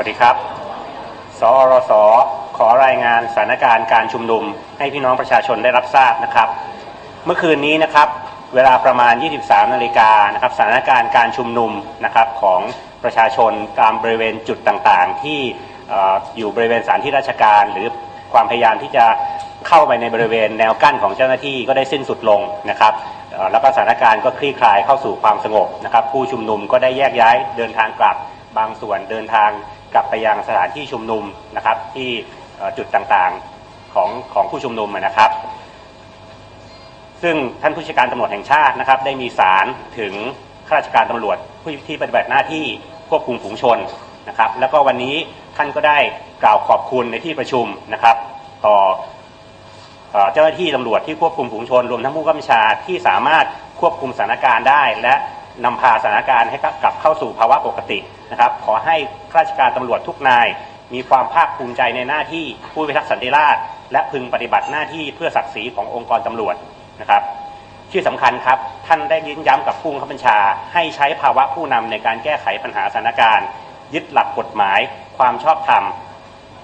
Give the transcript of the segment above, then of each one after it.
วัสดีครับ สอรส ขอรายงานสถานการณ์การชุมนุมให้พี่น้องประชาชนได้รับทราบนะครับ เมื่อคืนนี้นะครับ เวลาประมาณ 23 นาฬิกานะครับ สถานการณ์การชุมนุมนะครับของประชาชนตามบริเวณจุดต่างๆ ที่อ่อยู่บริเวณสถานที่ราชการ หรือความพยายามที่จะเข้าไปในบริเวณแนวกั้นของเจ้าหน้าที่ก็ได้สิ้นสุดลงนะครับแล้วก็สถานการณ์ก็คลี่คลายเข้าสู่ความสงบนะครับ ผู้ชุมนุมก็ได้แยกย้ายเดินทางกลับบางส่วนเดินทาง กลับไปยังสถานที่ชุมนุมนะครับที่จุดต่างๆของของผู้ชุมนุมนะครับ ซึ่งท่านผู้จัดการตำรวจแห่งชาตินะครับ ได้มีสารถึงข้าราชการตำรวจผู้ที่ปฏิบัติหน้าที่ควบคุมฝูงชนนะครับ แล้วก็วันนี้ท่านก็ได้กล่าวขอบคุณในที่ประชุมนะครับ ต่อเจ้าหน้าที่ตำรวจที่ควบคุมฝูงชนรวมทั้งผู้กำกับชาที่สามารถควบคุมสถานการณ์ได้ และ นำพาสถานการณ์ให้กลับเข้าสู่ภาวะปกตินะครับ ขอให้ข้าราชการตำรวจทุกนาย มีความภาคภูมิใจในหน้าที่ผู้พิทักษ์สันติราษฎร์และพึงปฏิบัติหน้าที่เพื่อศักดิ์ศรีขององค์กรตำรวจนะครับ ที่สำคัญครับ ท่านได้ยืนย้ำกับผู้บัญชา ให้ใช้ภาวะผู้นำในการแก้ไขปัญหาสถานการณ์ ยึดหลักกฎหมาย ความชอบธรรม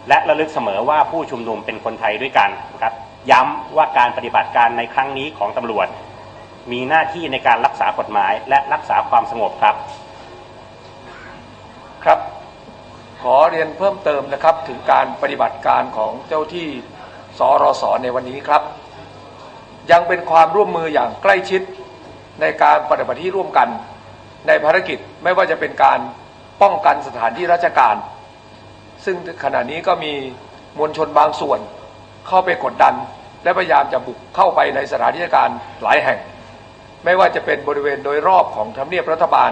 และระลึกเสมอว่าผู้ชุมนุมเป็นคนไทยด้วยกันนะครับย้ำว่าการปฏิบัติการในครั้งนี้ของตำรวจ มีหน้าที่ในการรักษากฎหมายและรักษาความสงบครับ ครับ ขอเรียนเพิ่มเติมนะครับถึงการปฏิบัติการของเจ้าที่สรสในวันนี้ครับ ยังเป็นความร่วมมืออย่างใกล้ชิดในการปฏิบัติที่ร่วมกัน ในภารกิจไม่ว่าจะเป็นการป้องกันสถานที่ราชการ ซึ่งขณะนี้ก็มีมวลชนบางส่วนเข้าไปกดดัน และพยายามจะบุกเข้าไปในสถานที่ราชการหลายแห่ง ไม่ว่าจะเป็นบริเวณโดยรอบของทำเนียบรัฐบาล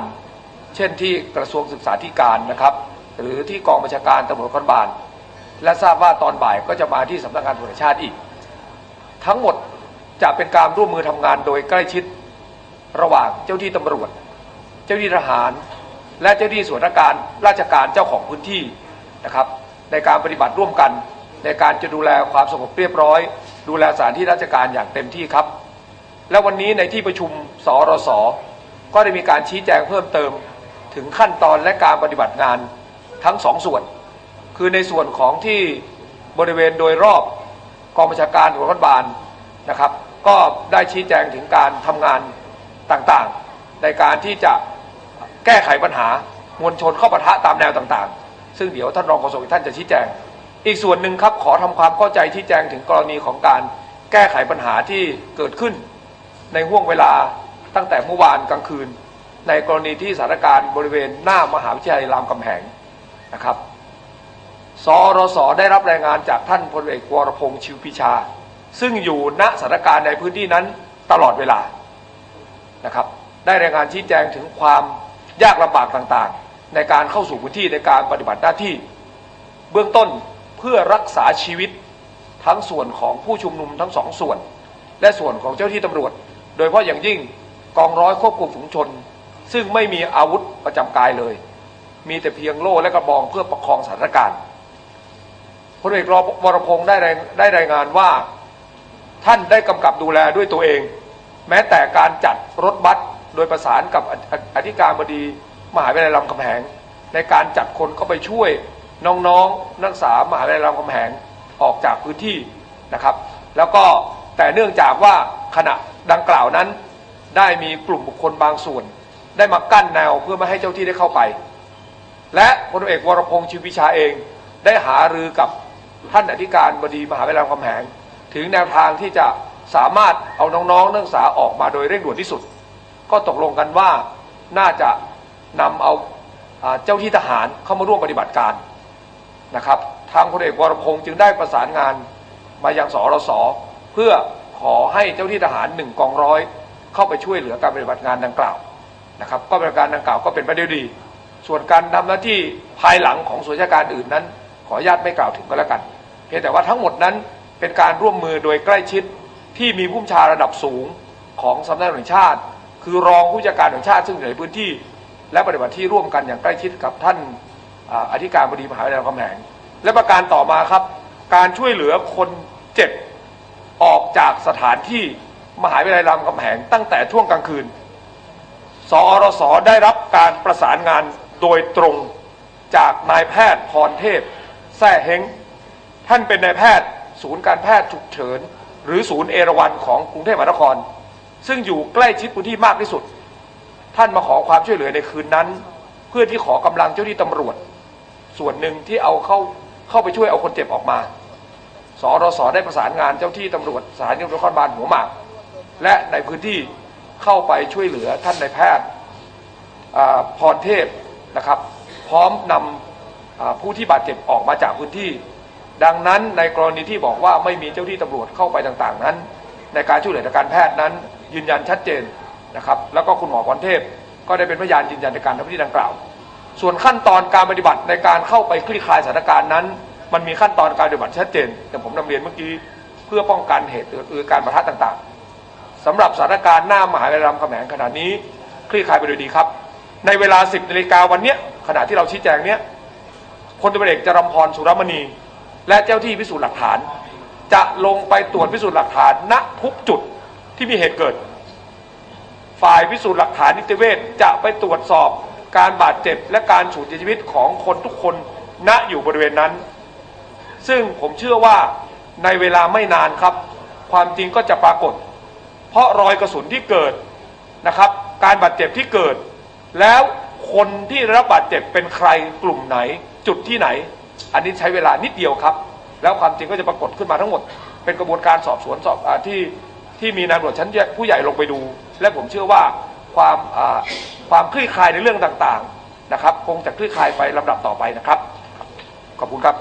เช่นที่กระทรวงศึกษาธิการนะครับ หรือที่กองบัญชาการตำรวจนครบาล และทราบว่าตอนบ่ายก็จะมาที่สำนักงานตำรวจชาติอีก ทั้งหมดจะเป็นการร่วมมือทำงานโดยใกล้ชิดระหว่างเจ้าที่ตำรวจ เจ้าที่ทหาร และเจ้าที่ส่วนราชการราชการเจ้าของพื้นที่นะครับ ในการปฏิบัติร่วมกัน ในการจะดูแลความสงบเรียบร้อย ดูแลสถานที่ราชการอย่างเต็มที่ครับ และวันนี้ในที่ประชุมสรสก็ได้มีการชี้แจงเพิ่มเติม ถึงขั้นตอนและการปฏิบัติงานทั้งสองส่วน คือในส่วนของที่บริเวณโดยรอบกองบัญชาการตำรวจนครบาลนะครับ ก็ได้ชี้แจงถึงการทำงานต่างๆ ในการที่จะแก้ไขปัญหามวลชนเข้าปะทะตามแนวต่างๆ ซึ่งเดี๋ยวท่านรองโฆษกท่านจะชี้แจง อีกส่วนหนึ่งครับขอทำความเข้าใจชี้แจงถึงกรณีของการแก้ไขปัญหาที่เกิดขึ้น ในห่วงเวลาตั้งแต่เมื่อวานกลางคืน ในกรณีที่สถานการณ์บริเวณหน้ามหาวิทยาลัยรามคำแหงนะครับสรสได้รับรายงานจากท่านพลเอกวรพงษ์ชิวพิชา ซึ่งอยู่ณสถานการณ์ในพื้นที่นั้นตลอดเวลานะครับได้รายงานชี้แจงถึงความยากลำบากต่างๆ ในการเข้าสู่พื้นที่ในการปฏิบัติหน้าที่ เบื้องต้นเพื่อรักษาชีวิตทั้งส่วนของผู้ชุมนุมทั้งสองส่วน และส่วนของเจ้าที่ตำรวจ โดยเฉพาะอย่างยิ่งกองร้อยควบคุมฝูงชน ซึ่งไม่มีอาวุธประจำกายเลย มีแต่เพียงโล่และกระบองเพื่อประคองสถานการณ์พลเอกรวรพงษ์ได้ได้รายงานว่า ท่านได้กำกับดูแลด้วยตัวเอง แม้แต่การจัดรถบัสโดยประสานกับอออธิการบดีมหาวิทยาลัยรามคำแหง ในการจัดคนเข้าไปช่วยน้องๆ นักศึกษามหาวิทยาลัยรามคำแหงออกจากพื้นที่นะครับ แล้วก็แต่เนื่องจากว่าขณะ ดังกล่าวนั้นได้มีกลุ่มบุคคลบางส่วน ได้มากั้นแนวเพื่อไม่ให้เจ้าที่ได้เข้าไป และพลเอกวรพงษ์ชิวพิชาเองได้หารือกับท่านอธิการบดีมหาวิทยาลัยรามคำแหง ถึงแนวทางที่จะสามารถเอาน้องๆ นักศึกษาออกมาโดยเร่งด่วนที่สุด ก็ตกลงกันว่าน่าจะนำเอาอ่าเจ้าที่ทหารเข้ามาร่วมปฏิบัติการนะครับทางพลเอกวรพงษ์จึงได้ประสานงานมายังสรสเพื่อ ขอให้เจ้าที่ทหารหนึ่งกองร้อยเข้าไปช่วยเหลือการปฏิบัติงานดังกล่าวนะครับก็ปฏิบัติการดังกล่าวก็เป็นไปได้ดี ส่วนการทำหน้าที่ภายหลังของส่วนราชการอื่นนั้น ขออนุญาตไม่กล่าวถึงก็แล้วกันเพียงแต่ว่าทั้งหมดนั้นเป็นการร่วมมือโดยใกล้ชิดที่มีผู้บัญชาระดับสูงของสำนักงานแห่งชาติ คือรองผู้จัดการแห่งชาติซึ่งอยู่ในพื้นที่ และปฏิบัติที่ร่วมกันอย่างใกล้ชิดกับท่านอธิการบดีมหาวิทยาลัยรามคำแหงและประการต่อมาครับ การช่วยเหลือคนเจ็บ จากสถานที่มหาวิทยาลัยรามคำแหงตั้งแต่ช่วงกลางคืน สอรสได้รับการประสานงานโดยตรงจากนายแพทย์พรเทพแซ่เฮงท่านเป็นนายแพทย์ศูนย์การแพทย์ฉุกเฉิน หรือศูนย์เอราวัณของกรุงเทพมหานคร ซึ่งอยู่ใกล้ชิดพื้นที่มากที่สุด ท่านมาขอความช่วยเหลือในคืนนั้น เพื่อที่ขอกำลังเจ้าหน้าที่ตำรวจ ส่วนหนึ่งที่เอาเข้าเข้าไปช่วยเอาคนเจ็บออกมา สรสได้ประสานงานเจ้าที่ตำรวจสถานีตำรวจนครบาลหัวหมาก และในพื้นที่เข้าไปช่วยเหลือท่านนายแพทย์พรเทพนะครับ พร้อมนำอ่าผู้ที่บาดเจ็บออกมาจากพื้นที่ ดังนั้นในกรณีที่บอกว่าไม่มีเจ้าที่ตำรวจเข้าไปต่างๆ นั้น ในการช่วยเหลือทางการแพทย์นั้น ยืนยันชัดเจนนะครับ แล้วก็คุณหมอพรเทพ ก็ได้เป็นพยานยืนยันในการทำหน้าที่ดังกล่าว ส่วนขั้นตอนการปฏิบัติในการเข้าไปคลี่คลายสถานการณ์นั้น มันมีขั้นตอนการปฏิบัติชัดเจนอย่างผมนำเรียนเมื่อกี้เพื่อป้องกันเหตุหรือการประทะต่างๆสำหรับสถานการณ์หน้ามหาวิทยาลัยรามคำแหงขณะนี้คลี่คลายไปโดยดีครับ ในเวลา 10นาฬิกาวันเนี้ยขณะที่เราชี้แจงเนี้ยพลตำรวจเอกจรัมพรสุรมณี และเจ้าที่พิสูจน์หลักฐาน จะลงไปตรวจพิสูจน์หลักฐานณทุกจุดที่มีเหตุเกิด ฝ่ายพิสูจน์หลักฐานนิติเวชจะไปตรวจสอบการบาดเจ็บและการสูญเสียชีวิตของคนทุกคนณอยู่บริเวณนั้น ซึ่งผมเชื่อว่าในเวลาไม่นานครับ ความจริงก็จะปรากฏ เพราะรอยกระสุนที่เกิดนะครับ การบาดเจ็บที่เกิด แล้วคนที่รับบาดเจ็บเป็นใครกลุ่มไหน จุดที่ไหน อันนี้ใช้เวลานิดเดียวครับ แล้วความจริงก็จะปรากฏขึ้นมาทั้งหมด เป็นกระบวนการสอบสวนสอบอที่ที่มีนายตำรวจชั้นผู้ใหญ่ลงไปดู และผมเชื่อว่าความความคลี่คลายในเรื่องต่างๆนะครับ คงจะคลี่คลายไปลำดับต่อไปนะครับ ขอบคุณครับ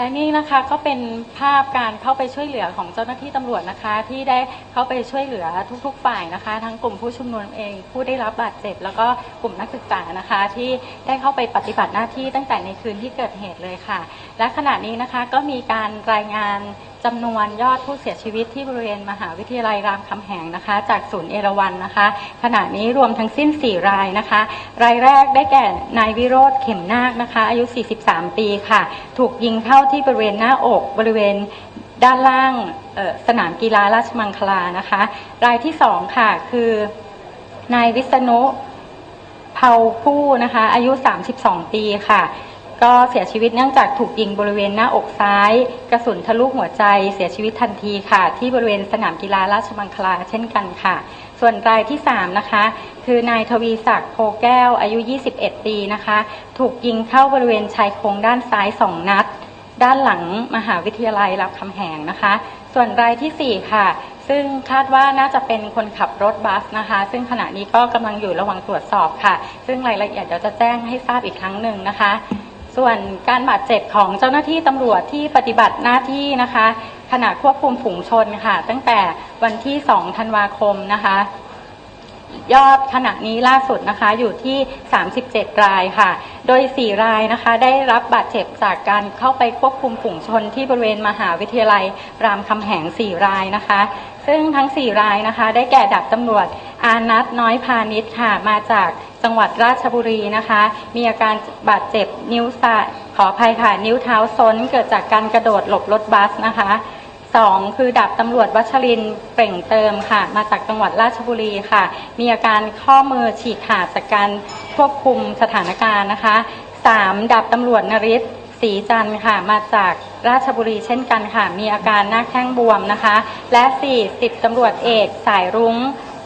และนี่นะคะก็เป็นภาพการเข้าไปช่วยเหลือของเจ้าหน้าที่ตำรวจนะคะ ที่ได้เข้าไปช่วยเหลือทุก ๆ ฝ่ายนะคะ ทั้งกลุ่มผู้ชุมนุมเอง ผู้ได้รับบาดเจ็บ แล้วก็กลุ่มนักศึกษานะคะ ที่ได้เข้าไปปฏิบัติหน้าที่ตั้งแต่ในคืนที่เกิดเหตุเลยค่ะ และขณะนี้นะคะก็มีการรายงาน จำนวนยอดผู้เสียชีวิตที่บริเวณมหาวิทยาลัยรามคำแหงนะคะ จากศูนย์เอราวัณนะคะ ขณะนี้รวมทั้งสิ้น 4 รายนะคะ รายแรกได้แก่นายวิโรธเข็มนาคนะคะ อายุ 43 ปีค่ะ ถูกยิงเข้าที่บริเวณหน้าอกบริเวณด้านล่างสนามกีฬาราชมังคลานะคะ รายที่2ค่ะคือนายวิษณุเผาผู้นะคะ อายุ 32 ปีค่ะ ก็เสียชีวิตเนื่องจากถูกยิงบริเวณหน้าอกซ้าย กระสุนทะลุหัวใจเสียชีวิตทันทีค่ะ ที่บริเวณสนามกีฬาราชมังคลาเช่นกันค่ะ ส่วนรายที่ 3 นะคะ คือนายทวีศักดิ์โพแก้วอายุ 21 ปีนะคะ ถูกยิงเข้าบริเวณชายโครงด้านซ้าย 2 นัด ด้านหลังมหาวิทยาลัยรามคำแหงนะคะ ส่วนรายทีสี่4 ค่ะซึ่งคาดว่าน่าจะเป็นคนขับรถบัสนะคะ ซึ่งขณะนี้ก็กำลังอยู่ระหว่างตรวจสอบค่ะ ซึ่งรายละเอียดเดี๋ยวจะแจ้งให้ทราบอีกครั้งหนึ่งนะคะ ส่วนการบาดเจ็บของเจ้าหน้าที่ตำรวจที่ปฏิบัติหน้าที่นะคะ ขณะควบคุมฝูงชนค่ะ ตั้งแต่วันที่ 2 ธันวาคมนะคะ ยอดขณะนี้ล่าสุดนะคะอยู่ที่ 37 รายค่ะ โดย 4 รายนะคะได้รับบาดเจ็บจากการเข้าไปควบคุมฝูงชนที่บริเวณมหาวิทยาลัยรามคำแหง 4 รายนะคะ ซึ่งทั้ง 4 รายนะคะ ได้แก่ดับตำรวจ อานัทน้อยพาณิชย์ค่ะ มาจากจังหวัดราชบุรีนะคะ มีอาการบาดเจ็บนิ้วสายขออภัยค่ะ นิ้วเท้าซ้นเกิดจากการกระโดดหลบรถบัสนะคะสองคือดาบตำรวจวัชรินเปล่งเติมค่ะ มาจากจังหวัดราชบุรีค่ะ มีอาการข้อมือฉีกขาดจากการควบคุมสถานการณ์นะคะสามดาบตำรวจนริศศรีจันทร์ค่ะ มาจากราชบุรีเช่นกันค่ะ มีอาการหน้าแข้งบวมนะคะ และสี่สิบตำรวจเอกสายรุ้ง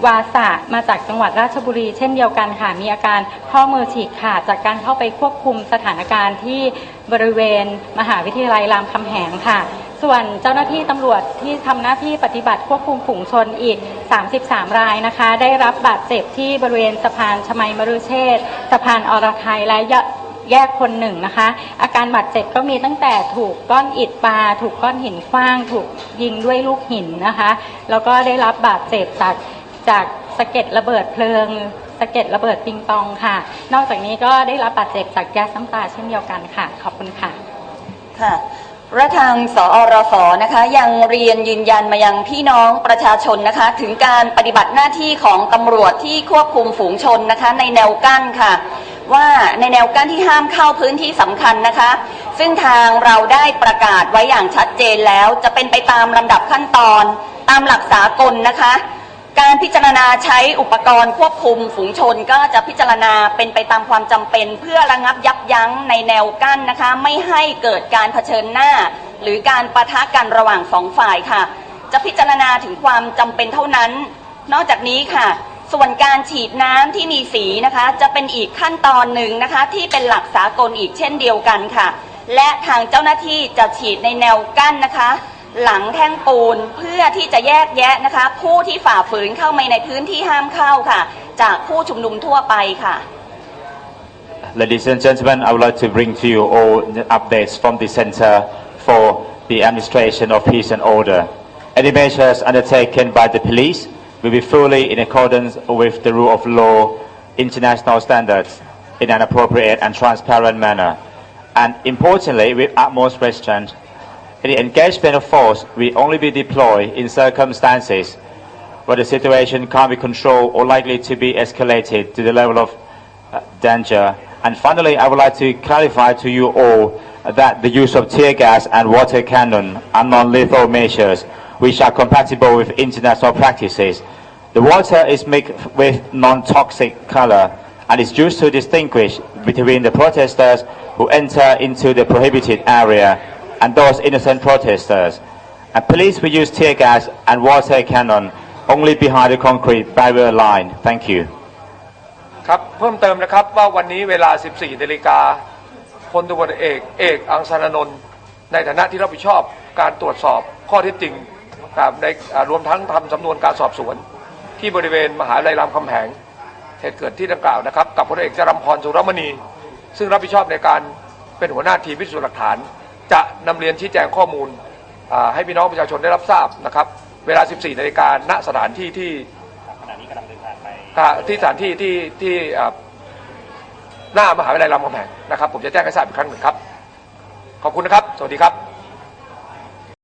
วาสะมาจากจังหวัดราชบุรีเช่นเดียวกันค่ะ มีอาการข้อมือฉีกขาดจากการเข้าไปควบคุมสถานการณ์ที่บริเวณมหาวิทยาลัยรามคำแหงค่ะ ส่วนเจ้าหน้าที่ตำรวจที่ทำหน้าที่ปฏิบัติควบคุมฝูงชนอีก 33 รายนะคะ ได้รับบาดเจ็บที่บริเวณสะพานชมัยมรุเชษฐ์สะพานอรไทยและยะแยกคนหนึ่งนะคะ อาการบาดเจ็บก็มีตั้งแต่ถูกก้อนอิฐปลา ถูกก้อนหินขว้าง ถูกยิงด้วยลูกหินนะคะ แล้วก็ได้รับบาดเจ็บจาก จากสะเก็ดระเบิดเพลิงสะเก็ดระเบิดปิงปองค่ะ นอกจากนี้ก็ได้รับบาดเจ็บจากแก๊สน้ำตาเช่นเดียวกันค่ะ ขอบคุณค่ะค่ะและทางสอรสนะคะ ยังเรียนยืนยันมายังพี่น้องประชาชนนะคะ ถึงการปฏิบัติหน้าที่ของตำรวจที่ควบคุมฝูงชนนะคะ ในแนวกั้นค่ะ ว่าในแนวกั้นที่ห้ามเข้าพื้นที่สำคัญนะคะ ซึ่งทางเราได้ประกาศไว้อย่างชัดเจนแล้ว จะเป็นไปตามลำดับขั้นตอน ตามหลักสากลนะคะ การพิจารณาใช้อุปกรณ์ควบคุมฝูงชนก็จะพิจารณาเป็นไปตามความจำเป็น เพื่อระงับยับยั้งในแนวกั้นนะคะ ไม่ให้เกิดการเผชิญหน้า หรือการปะทะกันระหว่างสองฝ่ายค่ะ จะพิจารณาถึงความจำเป็นเท่านั้น นอกจากนี้ค่ะ ส่วนการฉีดน้ำที่มีสีนะคะ จะเป็นอีกขั้นตอนหนึ่งนะคะ ที่เป็นหลักสากลอีกเช่นเดียวกันค่ะ และทางเจ้าหน้าที่จะฉีดในแนวกั้นนะคะ หลังแท่งปูนเพื่อที่จะแยกแยะนะคะ ผู้ที่ฝ่าฝืนเข้ามาในพื้นที่ห้ามเข้าค่ะ จากผู้ชุมนุมทั่วไปค่ะ Ladies and gentlemen, I would like to bring to you all the updates from the Center for the Administration of Peace and Order. Any measures undertaken by the police will be fully in accordance with the rule of law, international standards, in an appropriate and transparent manner. And importantly, with utmost restraint, any engagement of force will only be deployed in circumstances where the situation can't be controlled or likely to be escalated to the level of uh, danger. And finally, I would like to clarify to you all that the use of tear gas and water cannon are non-lethal measures which are compatible with international practices. The water is mixed with non-toxic color and is used to distinguish between the protesters who enter into the prohibited area and those innocent protesters. And police will use tear gas and water cannon only behind the concrete barrier line. Thank you. ครับเพิ่มเติมนะครับว่าวันนี้เวลา 14นาฬิกาพลตำรวจเอกเอกอังสานนนท์ในฐานะที่รับผิดชอบการตรวจสอบข้อเท็จจริงในรวมทั้งทำสำนวนการสอบสวน ที่บริเวณมหาวิทยาลัยรามคำแหงเหตุเกิดที่ดังกล่าวนะครับ กับพลเอกจรัมพรสุรมณี ซึ่งรับผิดชอบในการเป็นหัวหน้าทีมพิสูจน์หลักฐาน จะนำเรียนชี้แจงข้อมูลอ่าให้พี่น้องประชาชนได้รับทราบนะครับ เวลา 14นาฬิกาณสถานที่ที่ขณะนี้กำลังเดินทางไปอ่าที่สถานที่ที่ที่อ่าหน้ามหาวิทยาลัยรามคำแหงนะครับ ผมจะแจ้งให้ทราบอีกครั้งหนึ่งครับ ขอบคุณนะครับ สวัสดีครับ